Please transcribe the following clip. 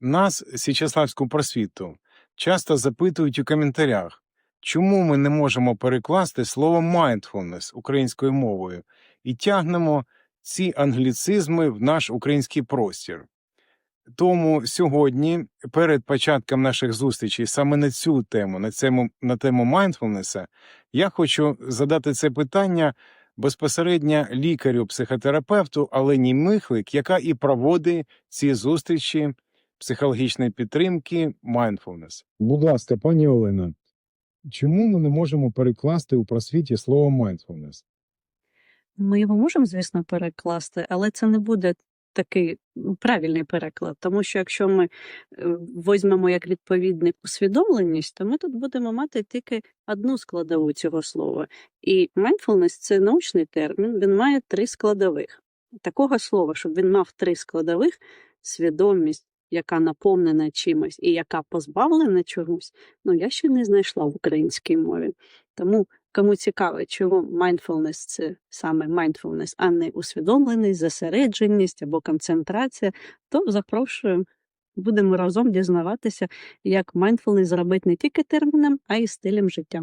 Нас, Січеславську просвіту, часто запитують у коментарях, чому ми не можемо перекласти слово mindfulness українською мовою і тягнемо ці англіцизми в наш український простір. Тому сьогодні, перед початком наших зустрічей саме на цю тему, на тему, на тему mindfulness, я хочу задати це питання безпосередньо лікарю-психотерапевту Олені Михлик, яка і проводить ці зустрічі психологічної підтримки mindfulness. Будь ласка, пані Олена, чому ми не можемо перекласти у просвіті слово mindfulness? Ми його можемо, звісно, перекласти, але це не буде такий ну, правильний переклад. Тому що якщо ми е, візьмемо як відповідник усвідомленість, то ми тут будемо мати тільки одну складову цього слова. І mindfulness – це научний термін, він має три складових. Такого слова, щоб він мав три складових: свідомість, яка наповнена чимось і яка позбавлена чогось, ну я ще не знайшла в українській мові. Тому Кому цікаво, чому mindfulness – це саме mindfulness, а не усвідомленість, зосередженість або концентрація, то запрошую, будемо разом дізнаватися, як mindfulness зробити не тільки терміном, а й стилем життя.